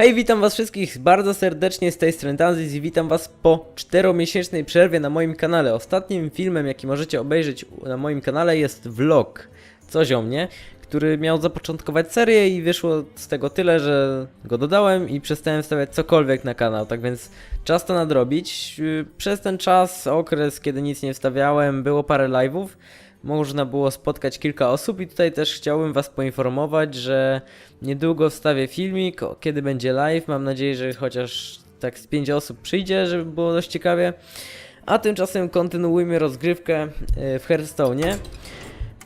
Hej, witam was wszystkich bardzo serdecznie z tej strony Tanzis i witam was po czteromiesięcznej przerwie na moim kanale. Ostatnim filmem, jaki możecie obejrzeć na moim kanale jest vlog Coś o mnie, który miał zapoczątkować serię i wyszło z tego tyle, że go dodałem i przestałem wstawiać cokolwiek na kanał, tak więc czas to nadrobić. Yy, Przez ten czas, okres, kiedy nic nie wstawiałem, było parę live'ów. Można było spotkać kilka osób i tutaj też chciałbym was poinformować, że niedługo wstawię filmik, kiedy będzie live. Mam nadzieję, że chociaż tak z 5 osób przyjdzie, żeby było dość ciekawie. A tymczasem kontynuujmy rozgrywkę yy, w Hearthstone'ie.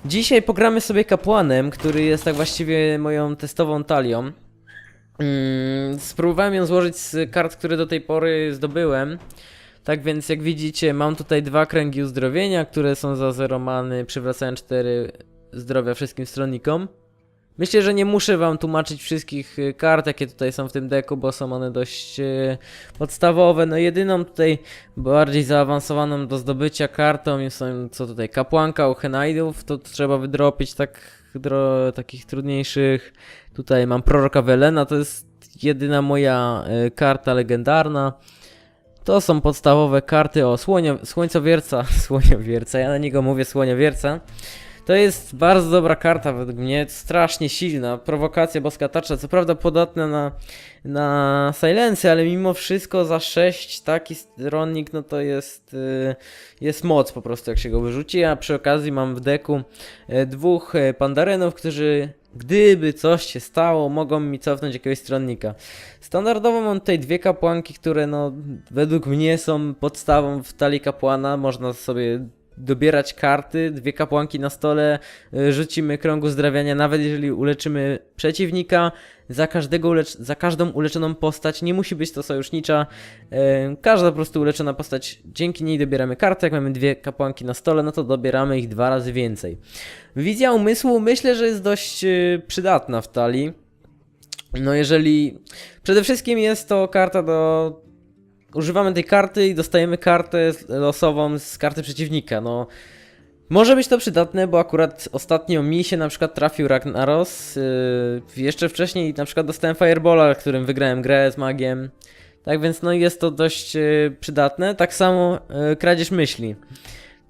Dzisiaj pogramy sobie kapłanem, który jest tak właściwie moją testową talią. Mm, spróbowałem ją złożyć z kart, które do tej pory zdobyłem. Tak więc jak widzicie mam tutaj dwa kręgi uzdrowienia, które są za 0 many, przywracają 4 zdrowia wszystkim stronnikom. Myślę, że nie muszę wam tłumaczyć wszystkich y, kart, jakie tutaj są w tym deku, bo są one dość y, podstawowe. No jedyną tutaj bardziej zaawansowaną do zdobycia kartą są co tutaj kapłanka u Henaidów, to trzeba wydropić tak dro, takich trudniejszych. Tutaj mam proroka Welena, to jest jedyna moja y, karta legendarna. To są podstawowe karty o słonio, słońcowierca, słoniowierca, ja na niego mówię słoniowierca. To jest bardzo dobra karta według mnie, strasznie silna, prowokacja boska tarcza, co prawda podatna na, na silencję, ale mimo wszystko za 6 taki stronnik, no to jest, y, jest moc po prostu jak się go wyrzuci, a przy okazji mam w deku y, dwóch y, pandarenów, którzy gdyby coś się stało, mogą mi cofnąć jakiegoś stronnika. Standardowo mam tutaj dwie kapłanki, które no według mnie są podstawą w talii kapłana, można sobie dobierać karty, dwie kapłanki na stole, y, rzucimy krągu zdrawiania, nawet jeżeli uleczymy przeciwnika, za, każdego ulecz- za każdą uleczoną postać, nie musi być to sojusznicza, y, każda po prostu uleczona postać, dzięki niej dobieramy kartę, jak mamy dwie kapłanki na stole, no to dobieramy ich dwa razy więcej. Wizja umysłu myślę, że jest dość y, przydatna w talii, no jeżeli... Przede wszystkim jest to karta do używamy tej karty i dostajemy kartę losową z karty przeciwnika. No, może być to przydatne, bo akurat ostatnio mi się na przykład trafił Ragnaros. Yy, jeszcze wcześniej na przykład dostałem Firebola, którym wygrałem grę z magiem. Tak więc no jest to dość yy, przydatne. Tak samo yy, kradzież myśli.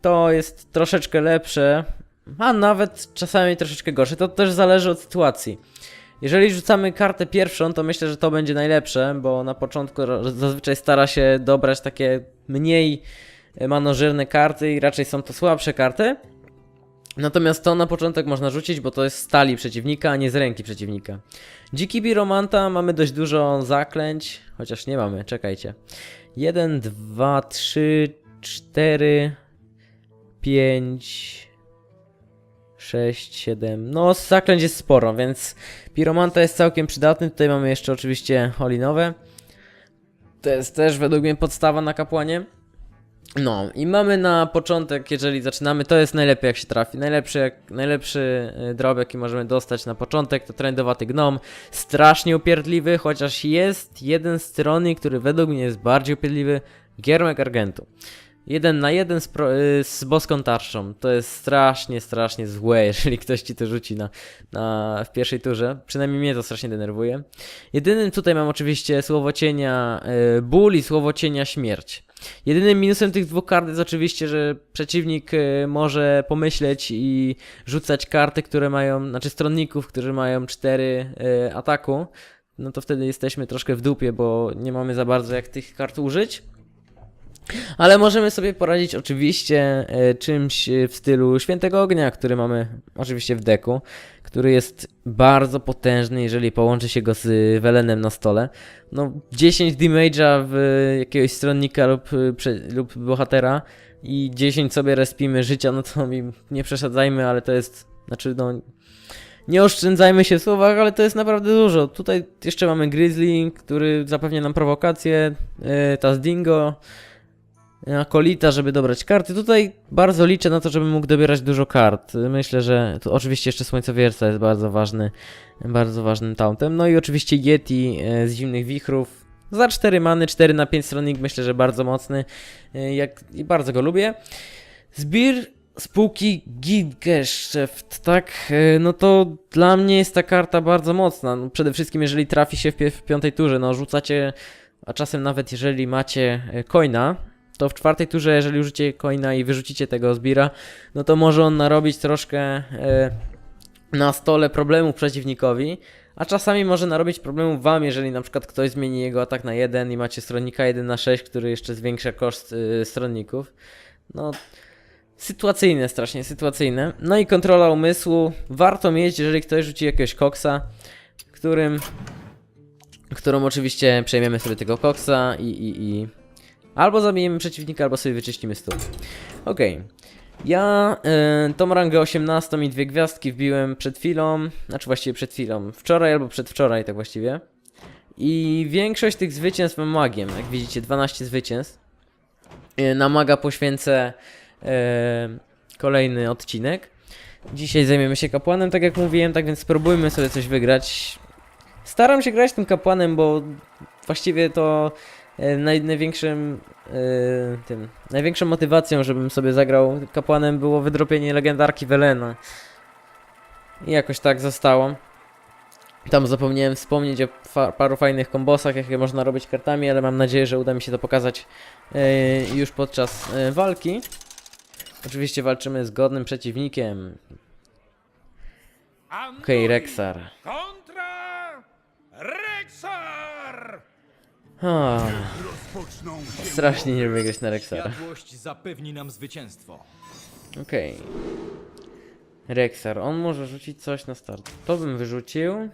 To jest troszeczkę lepsze, a nawet czasami troszeczkę gorsze. To też zależy od sytuacji. Jeżeli rzucamy kartę pierwszą, to myślę, że to będzie najlepsze, bo na początku zazwyczaj stara się dobrać takie mniej e, manożerne karty i raczej są to słabsze karty. Natomiast to na początek można rzucić, bo to jest stali przeciwnika, a nie z ręki przeciwnika. Dziki Biromanta mamy dość dużo zaklęć, chociaż nie mamy, czekajcie. 1, 2, 3, 4, 5, 6, 7. No, zaklęć jest sporo, więc Piromanta jest całkiem przydatny. Tutaj mamy jeszcze oczywiście holinowe. To jest też według mnie podstawa na kapłanie. No i mamy na początek, jeżeli zaczynamy, to jest najlepiej jak się trafi. Najlepszy, jak, najlepszy y, drop jaki możemy dostać na początek to trendowaty gnom. Strasznie upierdliwy, chociaż jest jeden stronnik, który według mnie jest bardziej upierdliwy. Giermek Argentu. Jeden na jeden z, pro, y, z boską tarczą. To jest strasznie, strasznie złe, jeżeli ktoś ci to rzuci na, na, w pierwszej turze. Przynajmniej mnie to strasznie denerwuje. Jedynym tutaj mam oczywiście słowo cienia y, ból i słowo cienia śmierć. Jedynym minusem tych dwóch kart jest oczywiście, że przeciwnik y, może pomyśleć i rzucać karty, które mają, znaczy stronników, którzy mają 4 y, ataku. No to wtedy jesteśmy troszkę w dupie, bo nie mamy za bardzo jak tych kart użyć. Ale możemy sobie poradzić oczywiście e, czymś e, w stylu Świętego Ognia, który mamy oczywiście w deku, który jest bardzo potężny, jeżeli połączy się go z Welenem na stole. No 10 damage'a w jakiegoś stronnika lub, e, lub bohatera i 10 sobie respimy życia, no to mi nie przesadzajmy, ale to jest, znaczy no nie oszczędzajmy się w słowach, ale to jest naprawdę dużo. Tutaj jeszcze mamy Grizzly, który zapewnia nam prowokację, e, Tazdingo, Akolita, żeby dobrać karty. Tutaj bardzo liczę na to, żebym mógł dobierać dużo kart. Myślę, że tu oczywiście jeszcze Słońcowierca jest bardzo ważny, bardzo ważnym tauntem. No i oczywiście Yeti e, z Zimnych Wichrów. Za 4 many, 4 na 5 stronnik, myślę, że bardzo mocny. e, Jak, I bardzo go lubię. Zbir spółki Gilgeszeft, tak? E, No to dla mnie jest ta karta bardzo mocna. No przede wszystkim, jeżeli trafi się w, pi- w piątej turze, no rzucacie, a czasem nawet jeżeli macie coina, to w czwartej turze, jeżeli użycie coina i wyrzucicie tego zbira, no to może on narobić troszkę e, na stole problemów przeciwnikowi, a czasami może narobić problemów wam, jeżeli na przykład ktoś zmieni jego atak na 1 i macie stronnika 1 na 6, który jeszcze zwiększa koszt y, stronników. No, sytuacyjne, strasznie sytuacyjne. No i kontrola umysłu warto mieć, jeżeli ktoś rzuci jakiegoś koksa, którym, którą oczywiście przejmiemy sobie tego koksa i, i, i albo zabijemy przeciwnika, albo sobie wyczyścimy stół. Okej. Ja y, tą rangę 18 i dwie gwiazdki wbiłem przed chwilą, znaczy właściwie przed chwilą, wczoraj albo przedwczoraj tak właściwie. I większość tych zwycięstw mam magiem, jak widzicie 12 zwycięstw. Y, na maga poświęcę y, kolejny odcinek. Dzisiaj zajmiemy się kapłanem, tak jak mówiłem, tak więc spróbujmy sobie coś wygrać. Staram się grać tym kapłanem, bo właściwie to naj, największym e, tym, największą motywacją, żebym sobie zagrał kapłanem było wydropienie legendarki Velena. I jakoś tak zostało. Tam zapomniałem wspomnieć o fa- paru fajnych kombosach, jakie można robić kartami, ale mam nadzieję, że uda mi się to pokazać e, już podczas e, walki. Oczywiście walczymy z godnym przeciwnikiem. Okej, Rexar. O, strasznie nie lubię grać na Rexara. Światłość zapewni nam zwycięstwo. Okej. Rexar, on może rzucić coś na start. To bym wyrzucił.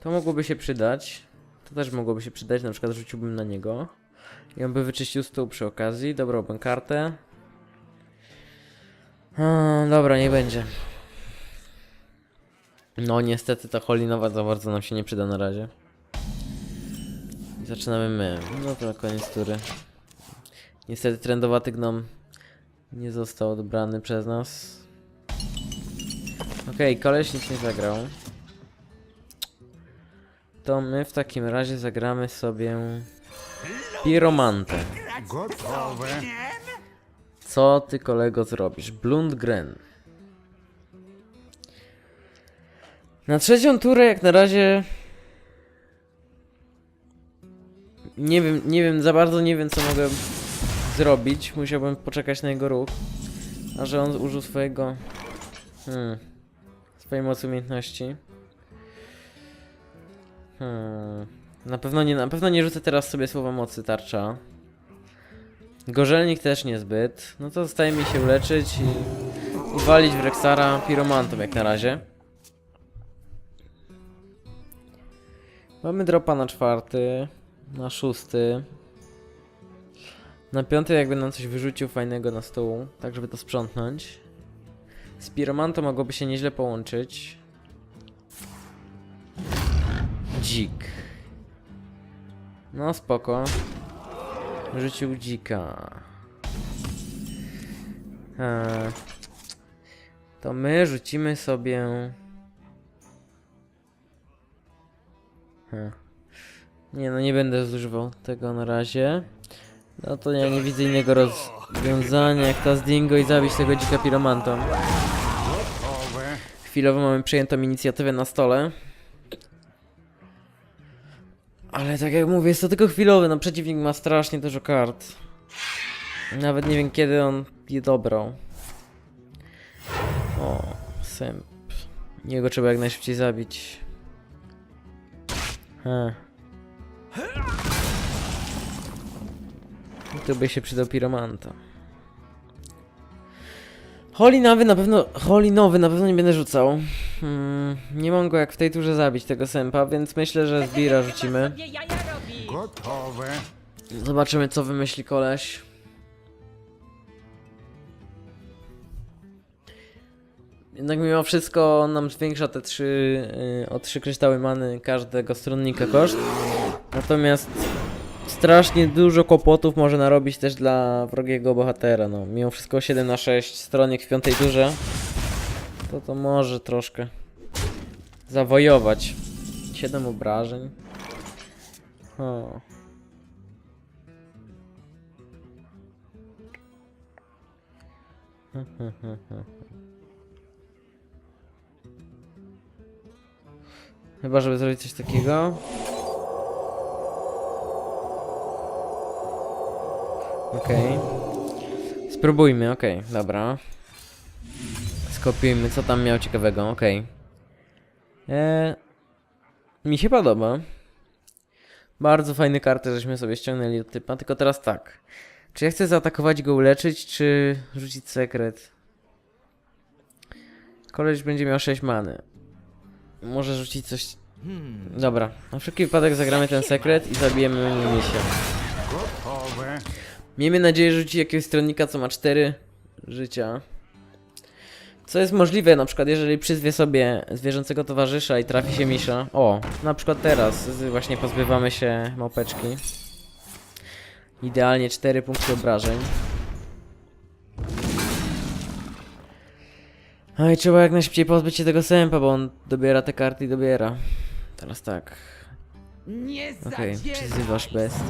To mogłoby się przydać. To też mogłoby się przydać, na przykład rzuciłbym na niego. I on by wyczyścił stół przy okazji. Dobrałbym kartę. A, dobra, nie będzie. No niestety ta holinowa za bardzo nam się nie przyda na razie. I Zaczynamy my. No to koniec tury. Niestety trendowaty gnom nie został odebrany przez nas. Okej, koleś nic nie zagrał. To my w takim razie zagramy sobie Piromantę. gotowe. Co ty kolego zrobisz? Blundgren. Na trzecią turę jak na razie nie wiem, nie wiem, za bardzo nie wiem co mogę zrobić. Musiałbym poczekać na jego ruch. A że on użył swojego hmm, swojej mocy umiejętności. Hmm. Na pewno nie, na pewno nie rzucę teraz sobie słowa mocy tarcza. Gorzelnik też niezbyt. No to zostaje mi się uleczyć i, i walić w Rexara piromantą jak na razie. Mamy dropa na czwarty, na szósty. Na piąty jakby nam coś wyrzucił fajnego na stół, tak żeby to sprzątnąć. Z piromantą mogłoby się nieźle połączyć. Dzik. No spoko. Rzucił dzika. Eee, to my rzucimy sobie. Hm. Nie no, nie będę zużywał tego na razie. No to ja nie widzę innego rozwiązania jak ta z Dingo i zabić tego dzika piromantą. Gotowe. Chwilowo mamy przejętą inicjatywę na stole. Ale tak jak mówię, jest to tylko chwilowe, no przeciwnik ma strasznie dużo kart. Nawet nie wiem kiedy on je dobrał. O, sęp. Jego trzeba jak najszybciej zabić. He. I tu by się przydał piromanta. Holinowy na pewno. Holinowy na pewno nie będę rzucał. Hmm, nie mam go jak w tej turze zabić tego sępa, więc myślę, że zbira rzucimy. sobie jaja robi. Gotowe. Zobaczymy co wymyśli koleś. Jednak mimo wszystko nam zwiększa te trzy, y, o trzy kryształy many każdego stronnika koszt. Natomiast strasznie dużo kłopotów może narobić też dla wrogiego bohatera. No, mimo wszystko 7 na 6 stronik w piątej turze. To to może troszkę zawojować. 7 obrażeń. O. Chyba, żeby zrobić coś takiego. Okej. Spróbujmy, okej, dobra. Skopiujmy, co tam miał ciekawego, okej. Eee, mi się podoba. Bardzo fajne karty, żeśmy sobie ściągnęli od typa, tylko teraz tak. Czy ja chcę zaatakować go, uleczyć, czy rzucić sekret? Koleś będzie miał 6 many. Może rzucić coś... Dobra, na wszelki wypadek zagramy ten sekret i zabijemy misia. Miejmy nadzieję, że rzuci jakiegoś stronnika, co ma 4 życia. Co jest możliwe, na przykład jeżeli przyzwie sobie zwierzęcego towarzysza i trafi się misza. O, na przykład teraz właśnie pozbywamy się małpeczki. Idealnie 4 punkty obrażeń. No i trzeba jak najszybciej pozbyć się tego sępa, bo on dobiera te karty i dobiera. Teraz tak. Nie Okej, zadzieraj przyzywasz best.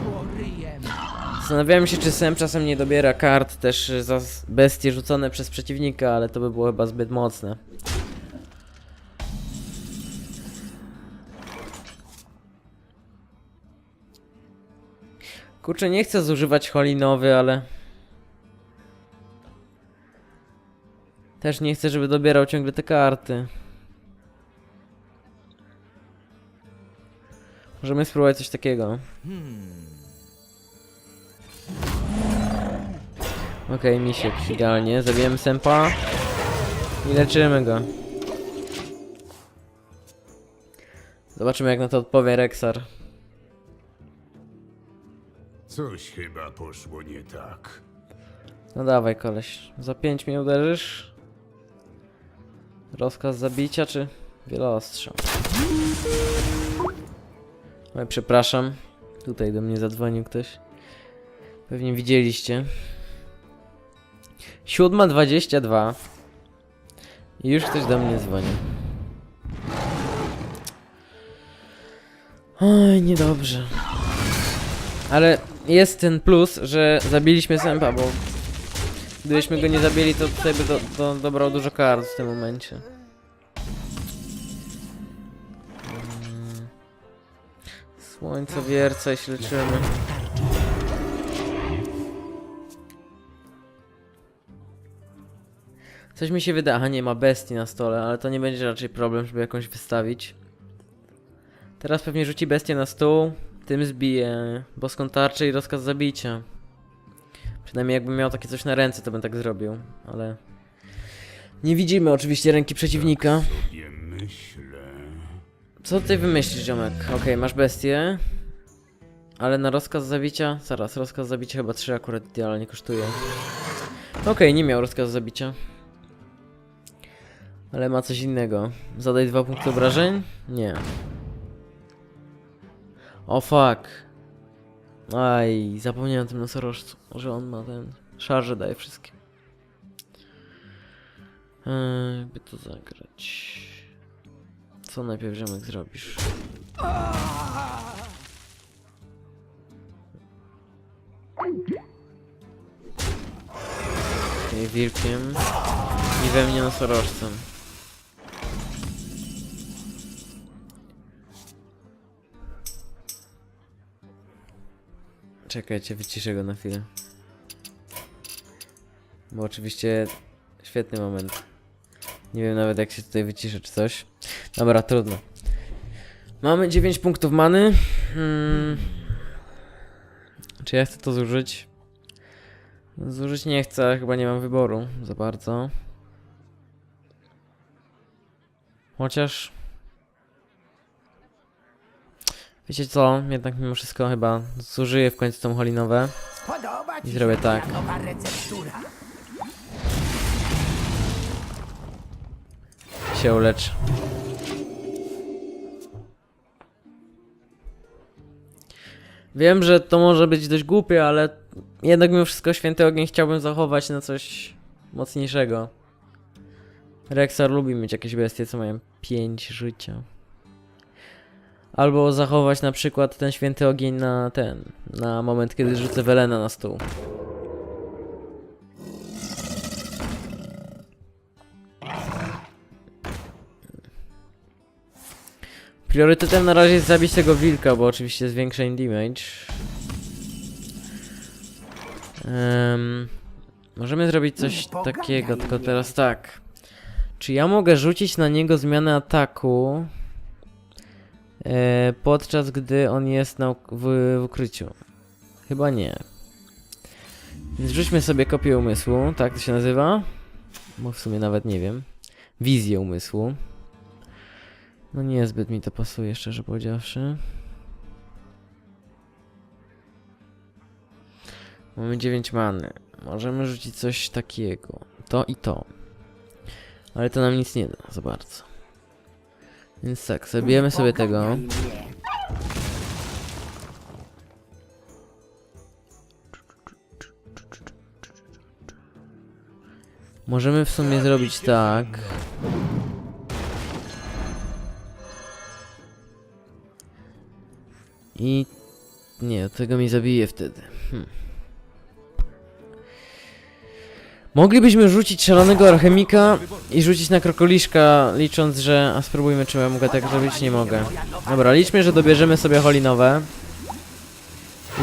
Zastanawiałem się, czy Sem czasem nie dobiera kart też za bestie rzucone przez przeciwnika, ale to by było chyba zbyt mocne. Kurczę, nie chcę zużywać holinowy, ale... Też nie chcę, żeby dobierał ciągle te karty. Możemy spróbować coś takiego. Okej, misiek, idealnie. Zabijemy sępa i leczymy go. Zobaczymy jak na to odpowie Rexar. Coś chyba poszło nie tak. No dawaj koleś. Za 5 mnie uderzysz? Rozkaz zabicia czy wielostrzał? Oj, przepraszam. Tutaj do mnie zadzwonił ktoś. Pewnie widzieliście. 7.22 I już ktoś do mnie dzwoni. Oj, niedobrze. Ale jest ten plus, że zabiliśmy Sępa, bo gdybyśmy go nie zabili, to tutaj by do, do, dobrał dużo kart w tym momencie. Mm. Słońce wierca i się leczymy. Coś mi się wydaje, aha nie ma bestii na stole, ale to nie będzie raczej problem, żeby jakąś wystawić. Teraz pewnie rzuci bestię na stół, tym zbije boską tarczę i rozkaz zabicia. Przynajmniej jakbym miał takie coś na ręce, to bym tak zrobił, ale... Nie widzimy oczywiście ręki przeciwnika. Myślę. Co ty wymyślisz, ziomek? Okej, masz bestię. Ale na rozkaz zabicia... Zaraz, rozkaz zabicia chyba 3 akurat idealnie kosztuje. Okej, nie miał rozkazu zabicia. Ale ma coś innego. Zadaj dwa punkty obrażeń? Nie. O fuck. Aj, zapomniałem o tym nosorożcu, że on ma ten... Szarże daje wszystkim. Eee, jakby to zagrać... Co najpierw ziomek zrobisz? Okej, wilkiem i we mnie nosorożcem. Czekajcie, wyciszę go na chwilę. Bo oczywiście świetny moment. Nie wiem nawet jak się tutaj wyciszę czy coś. Dobra, trudno. Mamy 9 punktów many. Hmm. Czy ja chcę to zużyć? Zużyć nie chcę, chyba nie mam wyboru za bardzo. Chociaż... Wiecie co? Jednak mimo wszystko chyba zużyję w końcu tą holinowę. Podoba ci I zrobię się tak. moja nowa receptura. się ulecz. Wiem, że to może być dość głupie, ale jednak mimo wszystko święty ogień chciałbym zachować na coś mocniejszego. Rexar lubi mieć jakieś bestie, co mają 5 życia. Albo zachować na przykład ten święty ogień na ten, na moment, kiedy rzucę Welena na stół. Priorytetem na razie jest zabić tego wilka, bo oczywiście zwiększa im damage. Um, możemy zrobić coś takiego, tylko teraz tak. Czy ja mogę rzucić na niego zmianę ataku? Podczas gdy on jest na, w, w ukryciu? Chyba nie. Rzućmy sobie kopię umysłu, tak to się nazywa? Bo w sumie nawet nie wiem. Wizję umysłu. No niezbyt mi to pasuje, szczerze powiedziawszy. Mamy 9 many. Możemy rzucić coś takiego. To i to. Ale to nam nic nie da za bardzo. Więc tak, zabijemy sobie tego. Możemy w sumie zrobić tak. I nie, tego mi zabije wtedy. Hm. Moglibyśmy rzucić szalonego alchemika i rzucić na krokoliszka, licząc, że... A spróbujmy, czy ja mogę tak zrobić? Nie mogę. Dobra, liczmy, że dobierzemy sobie holinowe.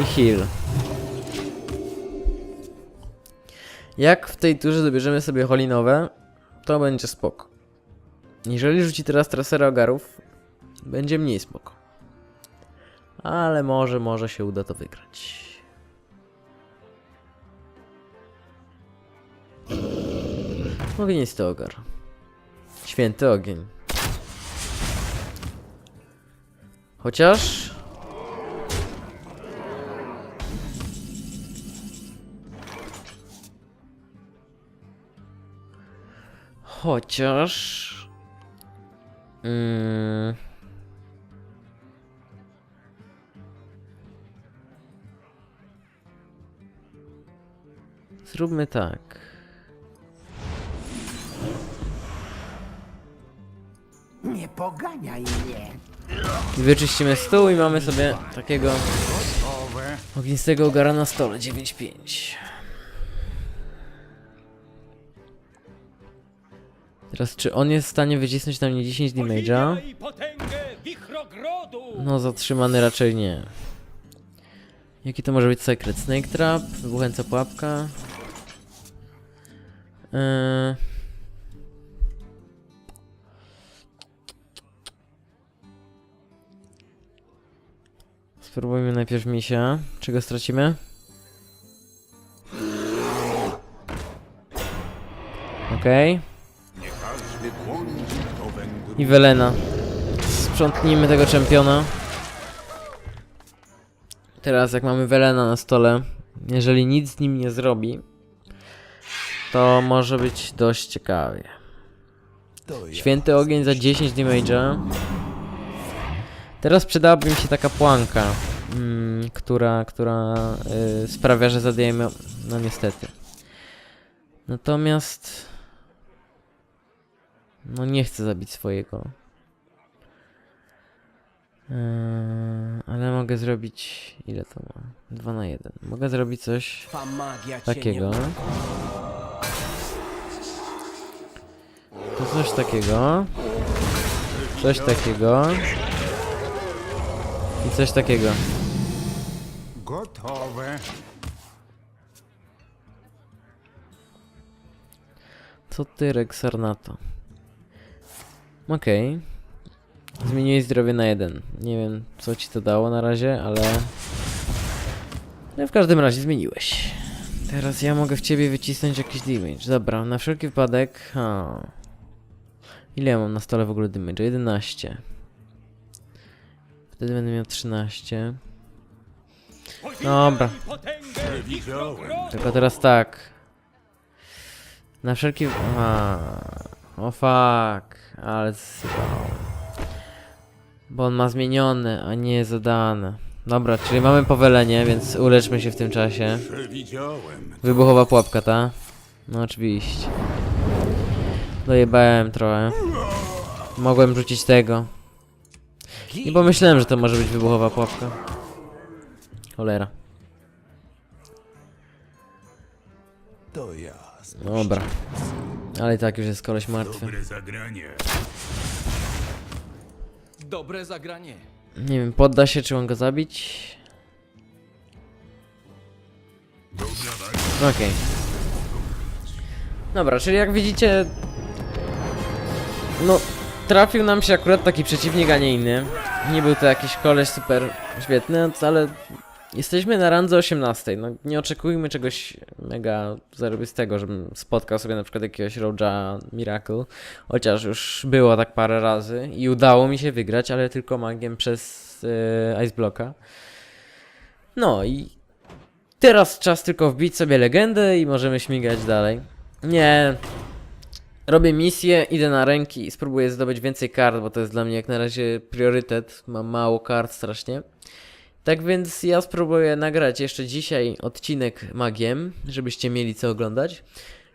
I heal. Jak w tej turze dobierzemy sobie holinowe, to będzie spoko. Jeżeli rzuci teraz trasera ogarów, będzie mniej spoko. Ale może, może się uda to wygrać. Ognisty ogar. Święty ogień. Chociaż... Chociaż... Mm, Zróbmy tak. Poganiaj mnie. Wyczyścimy stół i mamy sobie takiego ognistego ogara na stole 9-5. Teraz czy on jest w stanie wycisnąć na mnie 10 damage'a? No zatrzymany raczej nie. Jaki to może być secret? Snake trap? Wybuchająca pułapka? Eee... Spróbujmy najpierw misia. Czego stracimy? Okej. I Welena. Sprzątnijmy tego czempiona. Teraz jak mamy Welena na stole, jeżeli nic z nim nie zrobi, to może być dość ciekawie. Święty ogień za 10 damage'a. Teraz przydałaby mi się taka płanka, mm, która, która y, sprawia, że zadajemy... No niestety. Natomiast... No nie chcę zabić swojego. Eee, ale mogę zrobić... Ile to ma? 2 na 1. Mogę zrobić coś takiego. To coś takiego. Coś takiego. I coś takiego. Gotowe. Co ty, Rexar, na to? Okej. Zmieniłeś zdrowie na jeden. Nie wiem, co ci to dało na razie, ale... No w każdym razie zmieniłeś. Teraz ja mogę w ciebie wycisnąć jakiś damage. Dobra, na wszelki wypadek... Ha. Ile ja mam na stole w ogóle damage? 11. Wtedy będę miał 13. Dobra. Tylko teraz tak. Na wszelki... A, o fuck. Ale. Bo on ma zmienione, a nie zadane. Dobra, czyli mamy powelenie, więc uleczmy się w tym czasie. Wybuchowa pułapka, ta? No oczywiście. Dojebałem trochę. Mogłem rzucić tego. Nie pomyślałem, że to może być wybuchowa pułapka. Cholera. To ja. Dobra. Ale i tak już jest koleś martwy. Dobre zagranie. Dobre zagranie. Nie wiem, podda się, czy mam go zabić? Okej. Dobra, czyli jak widzicie... No, trafił nam się akurat taki przeciwnik, a nie inny. Nie był to jakiś koleś super świetny, ale jesteśmy na randze 18. No, nie oczekujmy czegoś mega zarobistego, żebym spotkał sobie na przykład jakiegoś Roja Miracle. Chociaż już było tak parę razy i udało mi się wygrać, ale tylko magiem przez yy, Ice Blocka. No i teraz czas tylko wbić sobie legendę i możemy śmigać dalej. Nie. Robię misję, idę na ręki i spróbuję zdobyć więcej kart, bo to jest dla mnie jak na razie priorytet. Mam mało kart strasznie. Tak więc ja spróbuję nagrać jeszcze dzisiaj odcinek magiem, żebyście mieli co oglądać.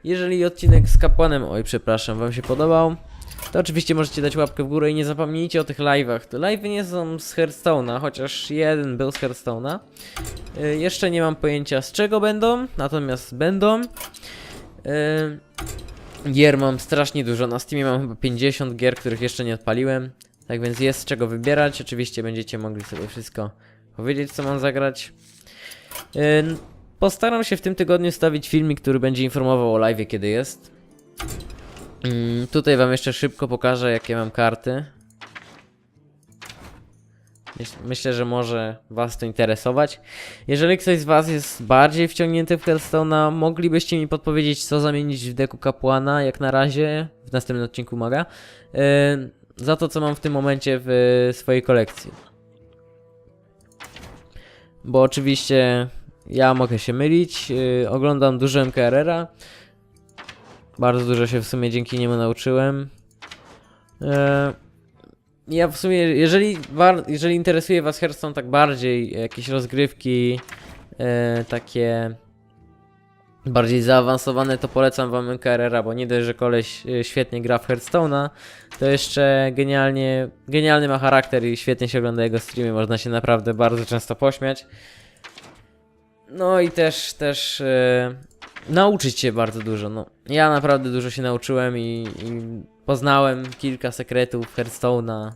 Jeżeli odcinek z kapłanem, oj przepraszam, wam się podobał, to oczywiście możecie dać łapkę w górę i nie zapomnijcie o tych live'ach. Te live'y nie są z Hearthstone'a, chociaż jeden był z Hearthstone'a. Y, jeszcze nie mam pojęcia z czego będą, natomiast będą. Y, gier mam strasznie dużo, na Steamie mam chyba 50 gier, których jeszcze nie odpaliłem. Tak więc jest z czego wybierać, oczywiście będziecie mogli sobie wszystko powiedzieć co mam zagrać. Postaram się w tym tygodniu stawić filmik, który będzie informował o live kiedy jest. Tutaj wam jeszcze szybko pokażę jakie mam karty. Myśl- Myślę, że może was to interesować. Jeżeli ktoś z was jest bardziej wciągnięty w Hearthstone'a, moglibyście mi podpowiedzieć co zamienić w deku kapłana, jak na razie, w następnym odcinku maga, yy, za to co mam w tym momencie w swojej kolekcji. Bo oczywiście ja mogę się mylić, yy, oglądam dużo MKRR-a, bardzo dużo się w sumie dzięki niemu nauczyłem. E, ja w sumie, jeżeli, jeżeli interesuje Was Hearthstone tak bardziej, jakieś rozgrywki e, takie bardziej zaawansowane, to polecam Wam NKRR, bo nie dość, że koleś e, świetnie gra w Hearthstone'a, to jeszcze genialnie, genialny ma charakter i świetnie się ogląda jego streamy, można się naprawdę bardzo często pośmiać. No i też, też e, nauczyć się bardzo dużo. No, ja naprawdę dużo się nauczyłem i, i poznałem kilka sekretów Hearthstone'a.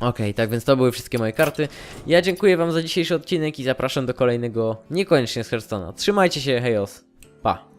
Okej, tak więc to były wszystkie moje karty. Ja dziękuję Wam za dzisiejszy odcinek i zapraszam do kolejnego niekoniecznie z Hearthstone'a. Trzymajcie się, hejos. Pa.